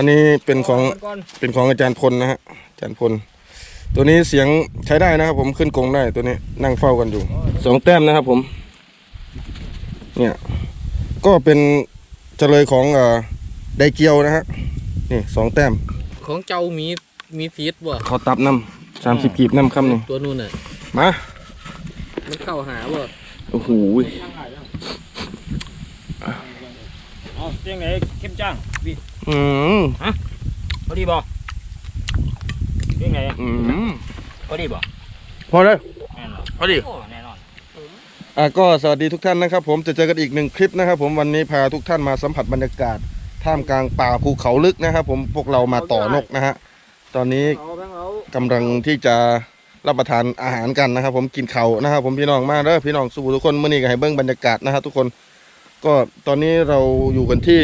อันนี้เป็นของก่อนเป็นของอาจารย์พลนะฮะอาจารย์พล ตัวนี้เสียงใช้ได้นะครับผมขึ้นกรงได้ตัวนี้นั่งเฝ้ากันอยู่สองแต้มนะครับผม เนี่ย ก็เป็นเจริญของเอ่อไดเกียวนะฮะนี่สองแต้ม ของเจ้ามีมีซีดบ่ขอตับน้ำสามสิบกีบน้ำคำนี่ตัวนู่นน่ะมามันเข้าหาบ่โอ้โหเอาเสียงไหนเข้มจ้างพี่ อืมพอดีบ่เสียงไหนอืมพอดีบ่พอเลยแน่นอนพอดีโอ้แน่นอนอะก็สวัสดีทุกท่านนะครับ ผมจะเจอกันอีกหนึ่งคลิปนะครับ ผมวันนี้พาทุกท่านมาสัมผัสบรรยากาศท่ามกลางป่าภูเขาลึกนะครับ ผมพวกเรามาต่อนกนะฮะตอนนี้เอาแบงค์เอากำลังที่จะรับประทานอาหารกันนะครับ ผมกินเขาวนะครับ ผมพี่น้องมากเด้อพี่น้องสู้ทุกคนเมื่อนี้ก็ให้เบิ้งบรรยากาศนะครับทุกคน ก็ตอนนี้เราอยู่กันที่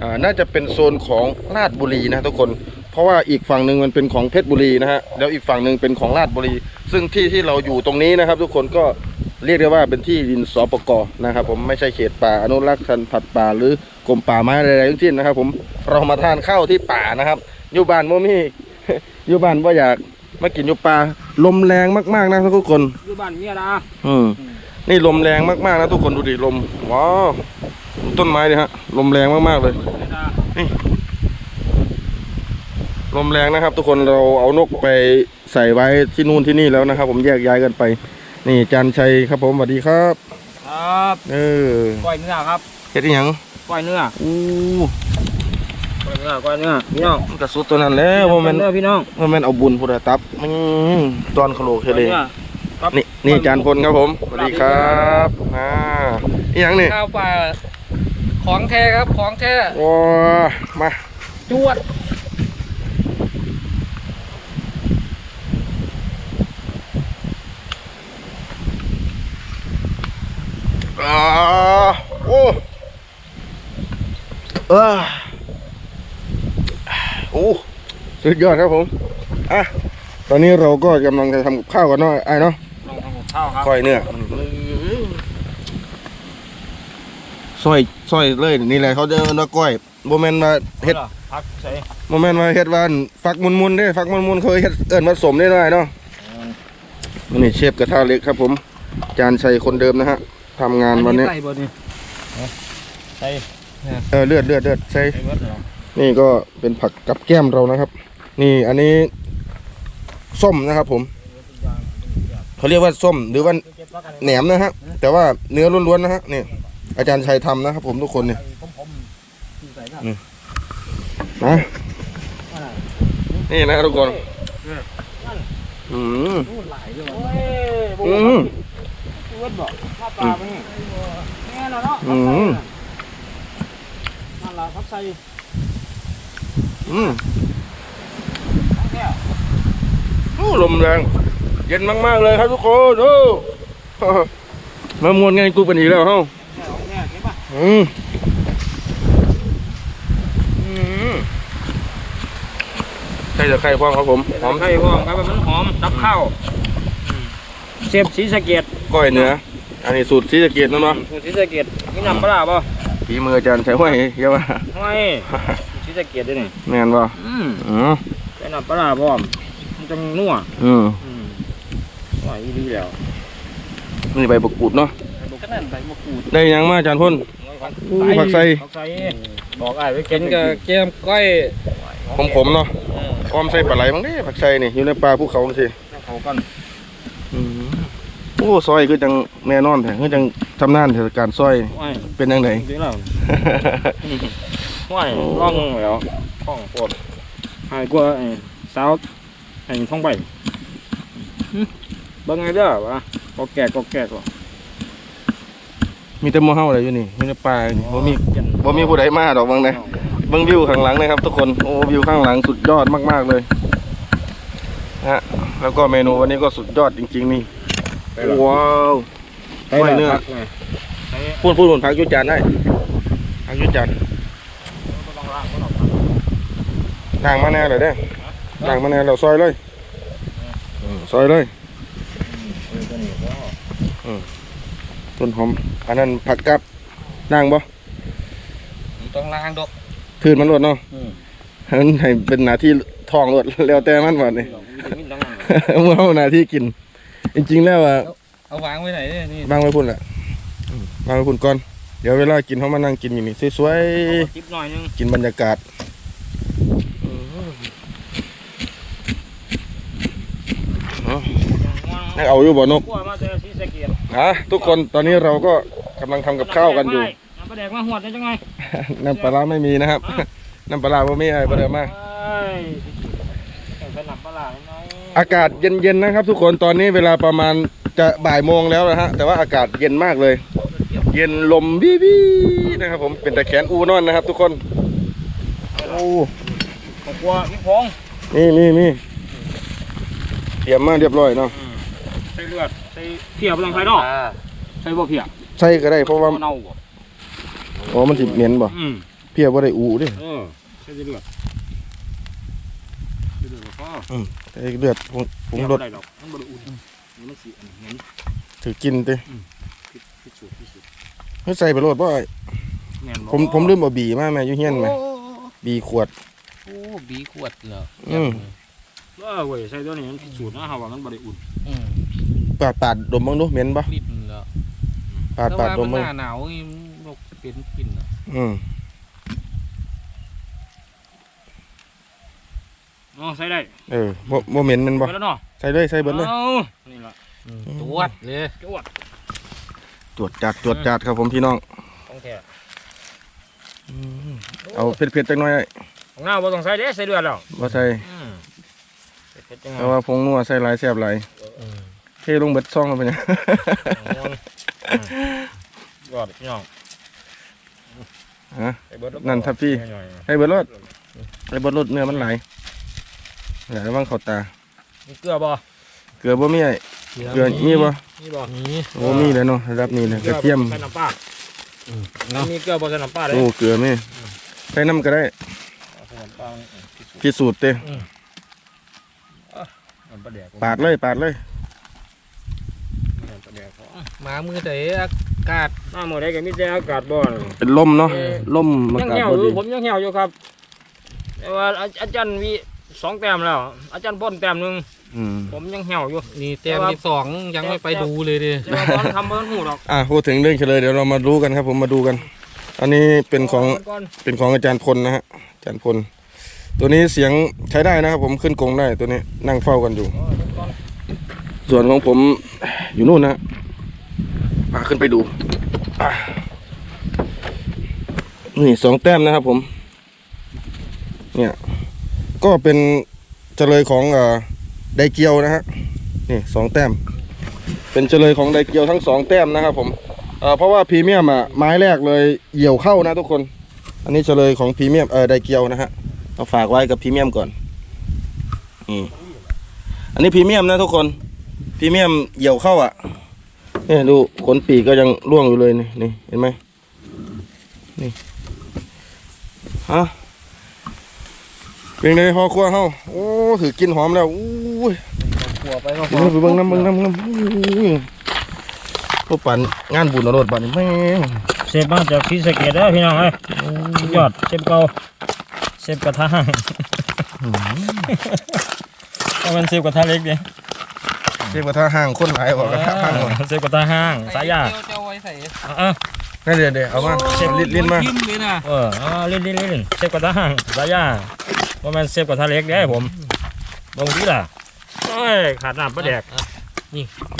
อ่าน่าจะเป็นโซนของลาดบุรีนะทุกคน เพราะว่าอีกฝั่งหนึ่งมันเป็นของเพชรบุรีนะฮะแล้วอีกฝั่งหนึ่งเป็นของลาดบุรี ซึ่งที่ที่เราอยู่ตรงนี้นะครับ ทุกคนก็เรียกได้ว่าเป็นที่ดินสปกนะครับ ผมไม่ใช่เขตป่าอนุรักษ์พันธุ์ผัดป่าหรือกรมป่าไม้อะไรๆทั้งสิ้นนะครับ ผมเรามาทานข้าวที่ป่านะครับอยู่บ้านโมมี่อยู่บ้านว่าอยากมากินอยู่ป่าลมแรงมากๆนะทุกคนอยู่บ้านเมียดาอืม นี่ลมแรงมากๆนะทุกคนดูดิลมว้าวดูต้นไม้ดิฮะลมแรงมากๆเลยเมียดาลมแรงนะครับ ทุกคนเราเอานกไปใส่ไว้ที่นู่นที่นี่แล้วนะครับ ผมแยกย้ายกันไป นี่จันชัยครับผมสวัสดีครับ ครับเออก้อยเนื้อครับเฮ็ดอีหยังก้อยเนื้ออู้ก้อยเนื้อก้อยเนื้อพี่น้องมันกระสุดตัวนั้นแล้วโมเมนเนื้อพี่น้องโมเมนเอาบุญพุทธตับมันตอนขโลกเทก้อยเลเนื้อครับนี่นี่จานพลครับผมสวัสดีครับอ่าอีหยังนี่ข้าวปลาของแท้ครับของแท้ว้ามาจวดอ่าโอ้เออโอ้สุดยอดครับผมอะตอนนี้เราก็กำลังจะทำกับข้าวกันเนาะไอ้เนาะลองทำ กับข้าวครับก้อยเนื้อซอยซอยเลยนี่แหละเขาจะเรียกว่าก้อยโมเมนต์มาเฮ็ดพักใส่โมเมนต์มาเฮ็ดว่าฟักมุนมุนๆเด้ฟักมุนมุนๆเขาเฮ็ดเอิ้นผสมได้หน่อยเนาะนี่เชฟกระทะเหล็กครับผม จานชัยคนเดิมนะฮะทำงานวันนี้ใส่บ่นี่ใส่เออเลือดเลือดเลือดใช่ใส่เบิดเหรอนี่ก็เป็นผักกับแก้มเรานะครับ นี่อันนี้ส้มนะครับผม เขาเรียกว่าส้มหรือว่าแหนมนะฮะ แต่ว่าเนื้อล้วนๆนะฮะนี่อาจารย์ชัยทำนะครับผมทุกคนเนี่ยนะนี่นะทุกคนอืมอืมเบิดบ่ข้าวปลาไปนี่แม่นแล้วเนาะอืมอืมของแท้โอ้ลมแรง เย็นมากๆเลยครับทุกคนโอ้มามวนงานกูเป็นอีกแล้วเฮ้าแท้ของแท้เก็บป่ะอืมอืมใครจะใครพ้องครับผมหหออมมไทยพ่อมครับมันหอมดับข้าวเชฟศรีสะเกดก้อยเนื้ออันนี้สูตรที่จะเกียรตินะเนาะศรีสะเกดมีน้ำปลาป่ะฝีมืออาจารย์ใช้ห้วยเยอะว่าไม่ศรีสะเกดด้วยนี่แม่นป่ะอืมอืมใส่น้ำปลาพร้อมมันจังนัวอืม อืมว่าอีดีแล้วนี่ใบบักกูดเนาะขนาดใบมะกรูดได้หยังมาอาจารย์พ่นอู้ผักใส่ผักใส่บอกอ้ายไว้เห็นกับแก้มก้อยขมๆเนาะพร้อมใส่ปลาไหลบ้างเด้ผักไส่นี่อยู่ในป่าภูเขาสิเขากันอืมโอ้ซอยคือจังแน่นอนแท้คือจังทำนานเทศกาลซอยว้ายเป็นจังไดดีแล้วว้ายร่องแล้วร่องปวดหายกว่าไอ้สาวไอ้ท่องใบหึ เบิ่งไงเด้อวะก็แก่ก็แก่ก็มีแต่หมู่เฮาอะไรอยู่นี่มีแต่ป่านี่บ่มีบ่มีผู้ใดมาดอกบางใดเบิ่งวิวข้างหลังนะครับ ทุกคนโอ้วิวข้างหลังสุดยอดมากๆเลยนะฮะแล้วก็เมนูวันนี้ก็สุดยอดจริง ๆ นี่ว้าวไม่เนื้อพูดพูดหมุนพักอยุจานได้พักอยุจานด่างมาแน่เลยเด้ด่างมาแน่เราซอยเลยอืมซอยเลยอืม ต้นหอม อันนั้นผักกับด่างบ่ต้องล้างดอกถืนมันหลดเนาะอืมมันให้เป็นหน้าที่ท้องรถแล้วแต่มันบ่นี่เมื่อเอาหน้าที่กิน จริง ๆ แล้วอะเอาวางไว้ไหนเนี่ยนี่วางไว้พุ่นแหละอืมวางไว้พุ่นก่อน เดี๋ยวเวลากินเขามานั่งกินอย่างนี้สวยจิบหน่อยนึงๆกินบรรยากาศ เอาให้เอาอยู่บ่นกกลัวมาแต่สีสะเกียดฮะทุกคนตอนนี้เราก็กำลังทำกับข้าวกันอยู่ น้ำปลาแดกมาหวดได้จังไงน้ำปลาร้าไม่มีนะครับ น้ำปลาร้าบ่มีอะไรบ่ได้มาเอ้ยแต่สนับปลาร้าหน่อยอากาศเย็นๆนะครับ ทุกคนตอนนี้เวลาประมาณจะบ่ายโมงแล้วนะฮะแต่ว่าอากาศเย็นมากเลย เย็นลมวิวีนะครับ ผมเป็นตะแขนอูนอนนะครับ ทุกคนโอ้ผมกลัวพี่พงนี่นี่นี่เตรียมมาเรียบร้อยเนาะ ใส่เลือดใส่เพียบลงไปเนาะใส่บ่เพียใช่ก็ได้เพราะว่าเน่าบ่อ๋อมันสิเหม็นบ่อืมเพียบ่ได้อูเดิเออใส่เลือดใส่เลือดก็พอใส่เลือดผงผงรสได้ดอกมันบ่ได้อุ่นนี่มันสิเหม็นถือกินติพิษพิษสูตรพิษสูตรเฮ้ยใส่ไปโลดบ่ไอ้แม่นบ่ผมผมลืมเอาบีมาแม่อยู่เฮียนแม่บีขวดโอ้บีขวดเหรออืมเออเว้ยใส่ตัวนี้มันพิษสูตรนะฮะว่ามันบ่ได้อุ่นอืม ปาดปาดดมบ้างดูเหม็นบ่ลิ้นเหรอปาดแต่ปาดว่าดมัมนบ้างหน้าหนาวนี่นกเป็นกลินเหรออืมอ๋อใส่ได้ เออบ่บ่เหม็นแมันบ่ไปแล้วเนาะใส่เลยใส่เบิดเลยอานี่ล่ะอืมตรวจเลยจวดจวดจัดจวดจัดครับผมพี่น้องของแท้เอาเผ็ดๆจักหน่อยไอ้ของหน้าบ่ต้องใส่เด้ใส่เลือดแล้วบ่ใส่อืมเผ็ดจังเพราะว่าผงนัวใส่หลายแซ่บหลายอืม เทลงเบิดซองแล้วเป็นหยังยอดพี่น้องฮะใส่เบิดแล้วนั่นทับพี่ หน่อยให้เบิดรสให้เบิดรสเนื้อมันหลายอย่าระวังเข้าตาๆมีเกลือบ่เกลือบ่มีไอ้เกลือมีบ่มีบ่นี่ โอ้มีเลยเนาะระดับนี้เลยกระเทียม ใส่น้ำปลาอืมเนาะมีเกลือบ่ใส่น้ำปลาเลยโอ้เกลือมีใส่น้ำก็ได้ใส่น้ำปลาพิสูจน์เต้น้ำปลาแดกปาดเลยปาดเลยน้ำปลาแดกพอมามือแต่อากาศหน้าหมดได้ก็มีแต่อากาศบ่นี่เป็นลมเนาะเออลมอายังกาศเหี่ยวบ่อดียู่ผมยังเหี่ยวอยู่ครับ แต่ว่าอาอาจารย์วีสองแต้มแล้ว อาจารย์ป้นแต้มหนึ่งอืมผมยังเหี่ยวอยู่ นี่แต้มที่สองยังไม่ไปดูเลยดิแต่ว่าตอนทำบอลหูดอกอะพูดถึงเรื่องเฉลยเดี๋ยวเรามารู้กันครับ ผมมาดูกัน อันนี้เป็นของก่อนเป็นของอาจารย์พลนะฮะอาจารย์พล ตัวนี้เสียงใช้ได้นะครับ ผมขึ้นกรงได้ตัวนี้นั่งเฝ้ากันอยู่ ก่อนส่วนของผมอยู่นู่นนะ พาขึ้นไปดู นี่สองแต้มนะครับผม เนี่ย ก็เป็นเฉลยของอไดเกียวนะฮะ นี่สองแต้ม เป็นเฉลยของไดเกียวทั้งสองแต้มนะครับผมเพราะว่าพรีเมียมอะไม้แรกเลยเหี่ยวเข้านะทุกคน อันนี้เฉลยของพรีเมียมเออไดเกียวนะฮะเอาฝากไว้กับพรีเมียมก่อนนี่อันนี้พรีเมียมนะทุกคนพรีเมียมเหี่ยวเข้าอะ เนี่ยดูขนปีกก็ยังร่วงอยู่เลยนี่นี่เห็นไหมนี่ฮะเป็นไงพอครัวเฮาโอ้ถือกินหอมแล้วอู้ยขัวไปก็พเบิ่องไปเบิ่งน้ำเบิ่งน้ำน้ำอู้ยพวกปันงานบุญเอารถบัดนี้แม่งเซฟมาจากพิสเกตเด้อพี่น้องเอ้ยสุดยอดเซฟเก่าเซฟกระทะถ้ามันเซฟกระทะเล็กเนี่ย เรียกว่าถ้าห่างคนหลายบอกกันห่างหมดเซฟกระทะห้างสายยาเจ้เจ้าไว้ใส่อะนั่นเดี๋ยวเดี๋ยวเอามาเช็ดลิ้นลิ้นมาทิ่มเลยนะเอออ่าลิ้นลิ้นลิ้นเซฟกระทะห้างสายยาว่ามันเซฟกระทะเล็กได้ผมบางทีล่ะโอ้ยขาดน้ำปลาแดก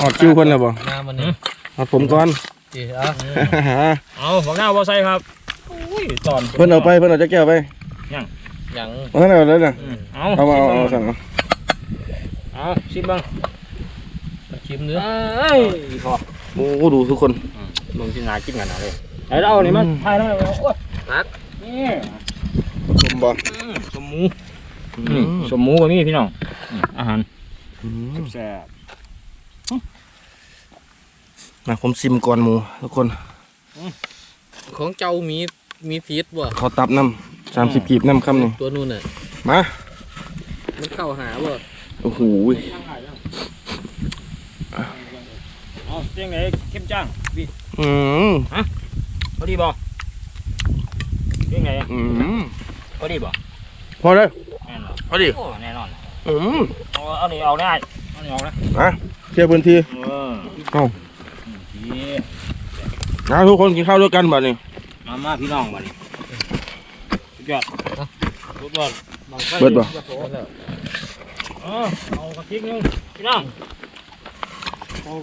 ออดคิวเพิ่นแล้วบ่หน้ามันนี่ออดผมก่อนดิอะเอาบอกหน้าบ่ใส่ครับอุ้ยตอนเพิ่นเอาไปเพิ่นเอาจะแก้วไปยังเอาท่านเอาเลยนะอืมเอาเอามาเอาเอาชิสั่มงบ้างเอาเอาชิมบ้าง ชิมเนื้อเอ้ยพอโอ้ดูทุกคนลงที่นากินกันนะเลยไอ้เราเนี่ยมันทายแล้วเลยโอ้ยนักนี่ชมบ่อืมสมหมูนี่สมหมูก็มีพี่น้องอืมอาหารอืมแซ่บมาผมซิมก่อนหมูทุกคน ของเจ้ามีมีฟีดบ่ขอตับน้ำสามสิบกีบน้ำคำหนึ่งตัวนู้นน่ะมามันเข้าหาบ่โอ้โห เอาเสียงไหนเข้มจ้างพี่อืมพอดีบ่เสียงไหนอืมพอดีบ่พอเลยแน่นอนพอดีโอ้แน่นอนอืมเอาเอานี่เอาได้เอานี่ออกนะนะเคลียร์พื้นที่เออเอาดีนะทุกคนกินข้าวด้วยกันบัดนี้มามาพี่น้องมาดิสุดยอดสุดยอดบังไฟเบิดบ่เออเอากระติกหนึงพี่น้องเอา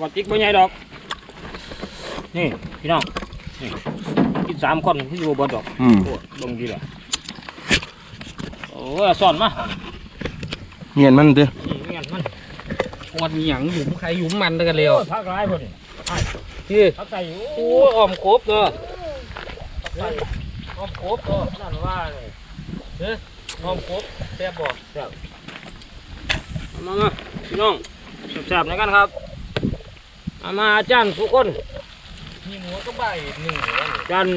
กระติกไม่ใหญ่ดอก นี่พี่น้อง นี่กินสามคนที่อยู่บนดอกอืมโอ้ลงดีเลยโอ้ยซ่อนมาเงียนมันดินี่เงี้ยมันปวดมีหยังหยุมใครหยุมมันกันเร็วโอ้ยพักร้ายพอดีพี่พักใส่อยู่โอ้ยอ้อมครบเด้ออ้อมครบตัวนั่นว่าเลยอ้อมครบแซ่บบ่มามาพี่น้องแซ่บๆในกันครับ มามาอาจารย์ทุกคนมีหมูก็ใบหนึ่งแล้วนี่จัน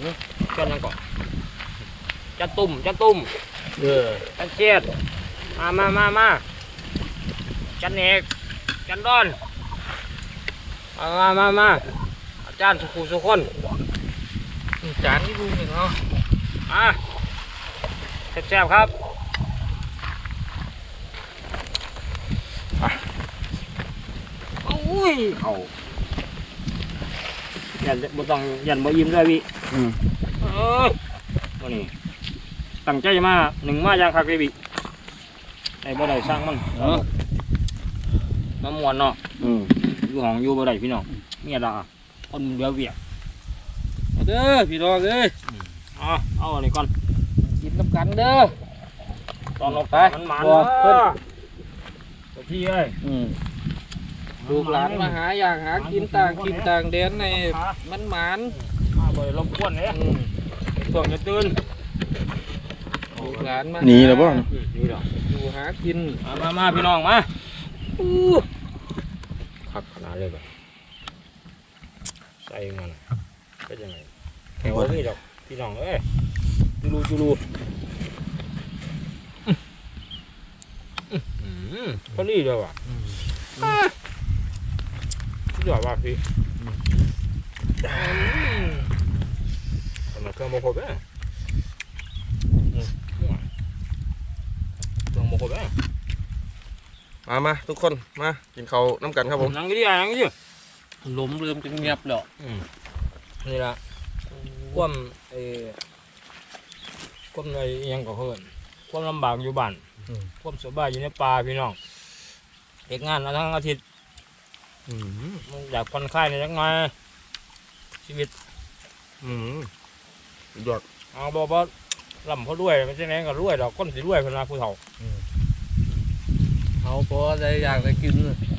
หึจันยังก่อนจันตุ่มจันตุ่มเออจันเจียดมามามามาจันเอกจันดอนมามามามาอาจารย์สุขุสุคนจานนี่ดูหนึ่งเนาะอะแซ่บๆครับ อุ้ยเขายันบ่ต้องยันบ่ยิ้มด้วยพี่อืมเออตัวนี้ตั้งใจมาหนึ่งมาอย่างคักเลยบิไอ้บ่ได้สร้างมันเออน้ำมวนเนาะอืมอยู่ห้องอยู่บ่ได้พี่น้องเมียด่าคนเดียวเวียกเอาเด้อพี่น้องเอ้ยเอาเอาอันนี้ก่อนกินน้ำกันเด้อตอนออกไปมันหมันบอกเพิ่นตัวพี่เอ้ยอืม ลูกหลานมาหาอยากหากินต่างกินต่างแดนในมันหมานมาบ่ได้รบกวนเนี่ยอืมช่วงจะตื่นลูกหลานมาหนีแล้วบ่อืมนี่ดอกอยู่หากินมามามาพี่น้องมาอู้คักขนาดเลยบ่ใส่มันเป็นยังไงแถวนี่ดอกพี่น้องเอ้ยจูรูจูรูอืมพอดีเลยว่ะสุด ยอดว่ะพี่ทำไมเครื่องโมโครบเนี่ยอืมเครื่องโมโครบเนี่ยมามาทุกคน มา กินข้าวน้ำกันครับผมนั่งกี่ดีอะนั่งกี่ดีลมเริ่มจะเงียบแล้วอืมนี่ละความเออความในอิหยังก็เฮินความลำบากอยู่บ้านความสบายอยู่ในป่าพี่น้องเอกงานมาทั้งอาทิตย์ อืมมันอยากผ่อนคลายในอยจังไงชีวิต อืมยอดเอาบอกว่าลำเขาด้วยไม่ใช่แน่ก็รวยดอกก้นสิรวยเพนนาผู้เฒ่าเอาพอได้อยากได้กิน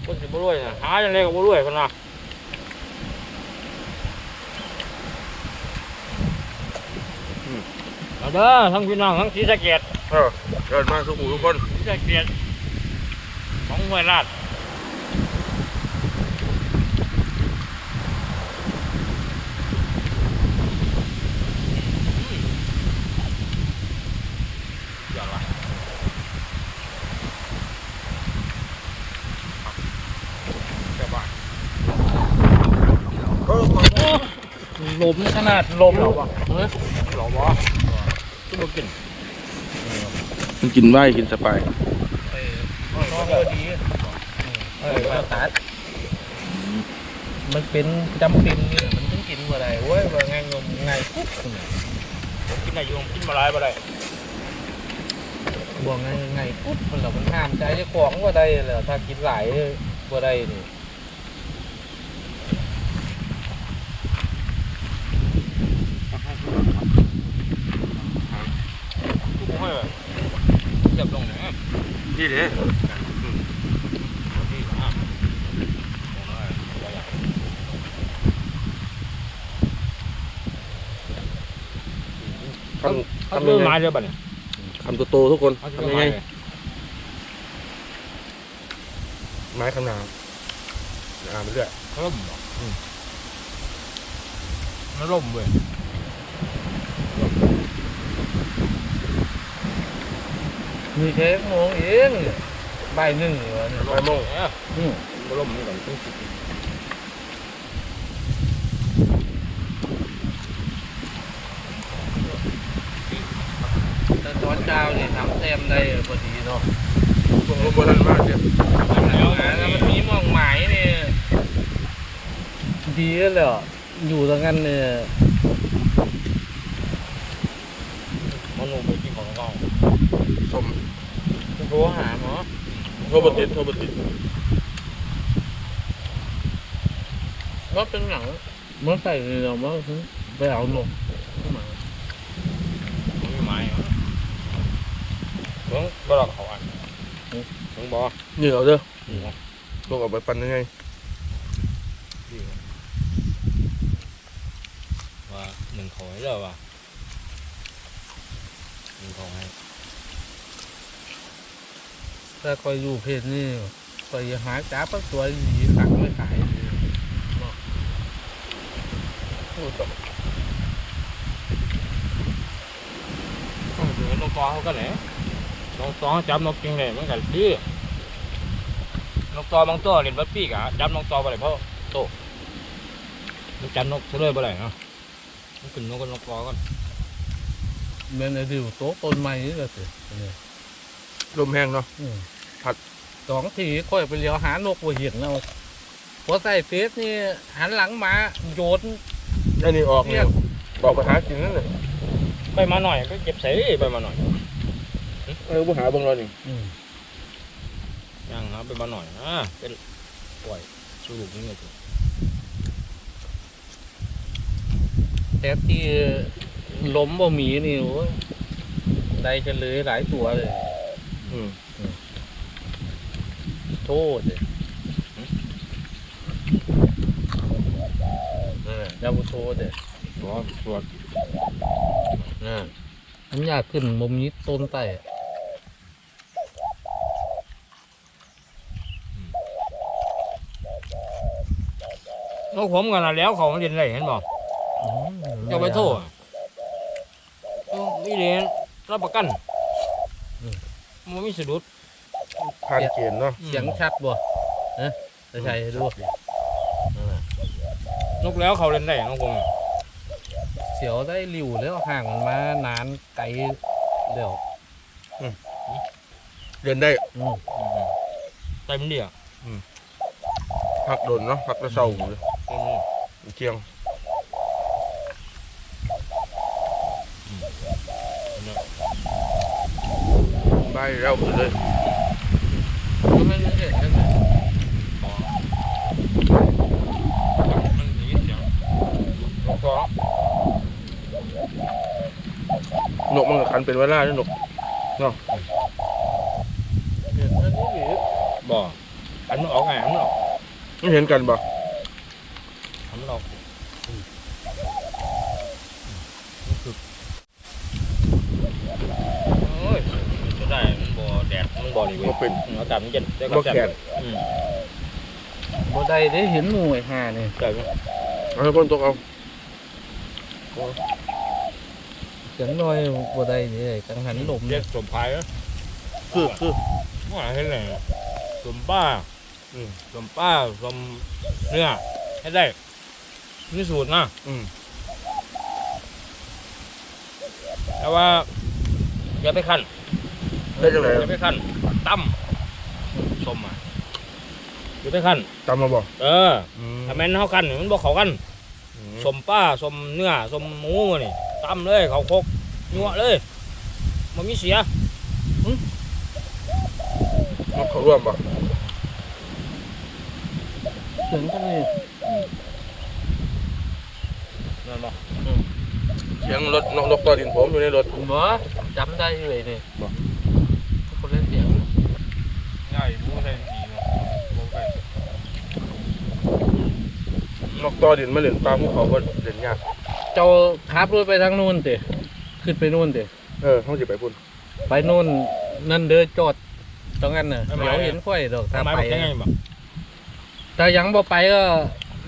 ก้นสิบ่รวยน่ะหาจังไดก็บ่รวยเพนนาเอาเด้อทั้งพี่น้องทั้งศรีสะเกษเออเดินมาทุกหมู่ทุกคนศรีสะเกษของห้วยราช อย่าละแค่บ้าน เออ ลมขนาดลมหรอวะเฮ้ยหรอวะก็มากินมันกินไว้กินสบายน้องดีเออมาตัดมันเป็นจำเป็นนี่มันต้องกินบ่ได้โว้ยว่าไงงมไงปุ๊บกินอะไรอยู่กินมาหลายบ่ได้บ่ไงไงปุ๊บมันแล้วมันห้ามใจเจ้าของบ่ได้แล้วถ้ากินหลายบ่ได้นี่ กูไม่แบบเจ็บลงไหน นี่เด้ที่อะคเขาำเลื่ทำอยังไม้ไงเรือบ่เนี่ยคำโตๆทุกคนเขาทำเลื่อยังไม้ไงเลยไม้คำนาวอ่าไปเรื่อยล่มเหรออืมมันล่มเว้ย มีเทคโมงเองใบายหนึ่งเหรอเนี่ยไปโมงเอ้ยอืมมันล่มนี่ก่อนต้องสิแต่อนเช้านี่ทำแต้มได้พอดีเนาะพวกรถโบราณมากเนี่ยแล้วหาแล้วมันมีหมองหมายนี่ดีเลยอะอยู่ตรงนั้นเนี่ย มันลงไปกินของเรา สมโทรหาหมอโทรบติดโทรบติดว่าเป็นหนังเมื่อใส่เราเมื่อไปเอาลงมาไม่มีไม้เหรอเบิ่งบ่หลอกเขาอะเบิ่งบ่เหนียวเด้อนี่นะลงออกไปปั่นยังไงดีว่ะว่าหนึ่งขอยแล้วว่ะหนึ่งขอย ถ้าคอยอยู่เพจนี่คอยหาจ้าปักตัวหยีขังไม่ขายต้องดูนกตอเขาก็แหละนกตอจับนกจริงเลยมันกันดื้อนกตอบางตัวเล่นบัดปีกอะจับนกตอไปเลยเพราะโตมันจับนกเฉลยไปเลยเนาะมันขึ้นนกกับนกตอก่อนเมื่อไอ้ดิวโต๊ะต้นไม้นี่แหละสิเนี่ยลมแห้งเนาะอืม ผัดสองทีค่อยไปเลี้ยวหานกว่าเห็นแล้วพอใส่เฟสนี่หันหลังมาโยนอันนี้ออกเนี่ยบอกไปหากินนั่นเลยไปมาหน่อยก็เก็บใส่ไปมาหน่อยเออไปหาเบางเรานี่อืมยังครับไปมาหน่อยนะเป็นปล่อยสูบนี่เลยแต่ที่ล้มบ่มีนี่โอ้ยได้กันเลยหลายตัวเลย อืม โทษเลยเออเจ้าบุโทษเลยตัวตัวอ่าผมอยากขึ้นมุมนี้ต้นไต่นกผมกันนะแล้วเขาเรียนอะไรเห็นบ่อืมจะไปโทษมีเรียนรับประกันมันมีสะดุด ผ่านเกณฑ์เนาะเสียงชัดบ่เอ๊ะจะใช่ดูนั่นน่ะนกแล้วเขาเล่นได้นกผมเสียวได้หลิวแล้วห่างมันมานานไกลเดี๋ยวเรียนได้อืมเต็มเดียวพักโดนเนาะพักกระเซาเลยเต็มเลยเที่ยงไปแล้วขึ้น เลยก็ไม่รู้เห็นกันเลยมันหนีเสียงนกตัวนกมันกับคันเป็นเวลาเนี่ยนกเนาะเห็นอันนี้หรือบ่อันมันออกไงอันมันออกมันเห็นกันบ่ อันมันออกโอ้ย จะได้มันบ่แดดมันบ่นี่เว้ยบ่เป็นอากาศมันเย็นได้บ่แข็งอืมบ่ได้ได้เห็นหมูไอ้ห่านี่ใช่ไหมเอาให้คนตกเอาเสียงน้อยบ่ได้เลยกังหันลมเรีเนี่ยยกสมพายเหรอคือคือว่าเห็นไหนสมป้าอืมสมป้าสมเนื้อให้ได้นี่สูตรนะอืมแต่ว่าอย่าไปขั้น ได้จังไหนอย่าไปขั้นตั้มสมอะอย่าไปขั้นตามมาบ่เอออืมถ้าแม่นเขาขั้นนี่มันบอกเขากันอืมสมป้าสมเนื้อสมหมูนี่ตั้มเลยเขาโคกนัวเลยมันมีเสียนกเขาร่วมบ่เสียงก็นี่นั่นบ่เสียงรถนกนกต่อดินผมอยู่ในรถบ่จำได้เลยนี่บ่คนเล่นเสียง ง่ายมูใส่ดีเนาะบ่ไปนกต่อดินมาเล่นปลาภูเขาก็เล่นยากเจ้าขับรถไปทางนู้นติขึ้นไปนู่นติเออเขาจะไปพุ่นไปนู่นนั่นเดินจอดตรงนั้นน่ะเดี๋ยวเห็นค่อยดอกถ้าทำไมไปบอกยังไงบ่ถ้ายังบ่ไปก็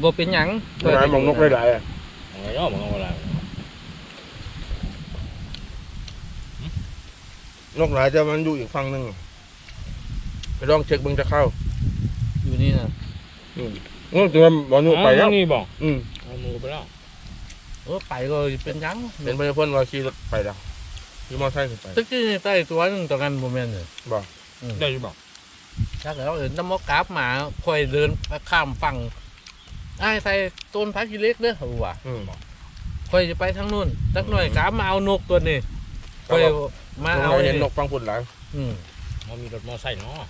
บ่เป็นหยังต้นไม้มองนกหลายๆอะเอาไงเนาะมึงเอาอะไรนกหลายจะมันอยู่อีกฝั่งหนึง ไปลองเช็คเบิ่งจะเข้าอยู่นี่น่ะอืมนกตัวนั้นบ่นูไปแล้วนี่บอกอืมเอามือไปแล้วเออไปก็เป็นหยังเป็นเพื่อนเพื่อนว่าขี่รถไปแล้วขี่มอไซค์ขึ้นไปตะกี้นี่ใต้ตัวหนึงตอนนั้นบ่แม่นเลยบอกได้อยู่บอกชักแล้วเห็นน้ำมอกกราฟมาค่อยเดินไปข้ามฝั่งไอ้ายใส่ต้นพักกิเล็กเด้อเอาว่ะอืมค่อยจะไปทางนู้นสักหน่อยกราฟมาเอานกตัวนี้ค่อยมาเอาเราเห็นนกฟังพุ่นหลายอืมมันมีรถมอไซค์เนาะ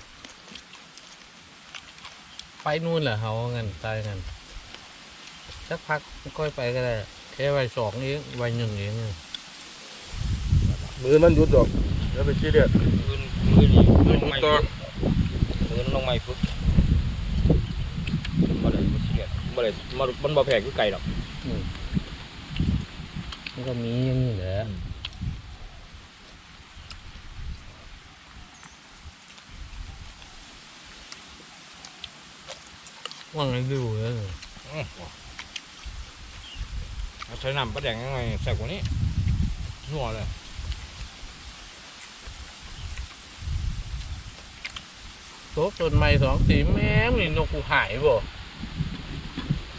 ไปนู่นแหละเขาเงินตายเงินสักพักค่อยไปก็ได้แค่วัยสองเองวัยหนึ่งเองมือมันหยุดดอกเดี๋ยวไปชี้เดียดมือมือนี่มือลงหยุดไม้ต่อฝึกมือลงไม้ฝึกบ่ได้บ่เสียบ่ได้มันมันบ่แพงคือไก่หรอกมันก็มีอย่างนี้แหละ ว่างไงดูเลยอื้อเอาใช้น้ำปลาแดงยังไงใส่กว่านี้นัวเลยโต๊ะต้นไม้สองสีแม่งนี่นกกูหายบ่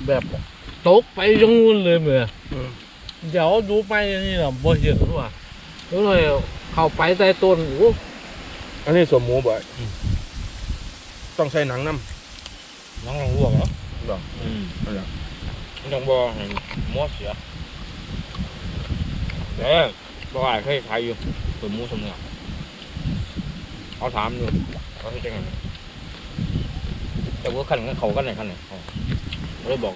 แบบตกไปจังงูนเลยเมื่ออืมเดี๋ยวดูไปนี่แหละบ่เห็นว่ะแล้วเลยเข้าไปใต้ต้นโอ้อันนี้สมหมูบ่อยต้องใส่หนังน้ น้องลองลวกเหรอำบอกอืมนั่นแหละมันต้องบ่ให้หม้อเสียเด้อบ่ว่าเคยขายอยู่สมหมูสมเนื้อเอาถามอยู่เขาให้จังไงแต่ว่าคันกันเขากันไหนคันไหนเขาเลยบอก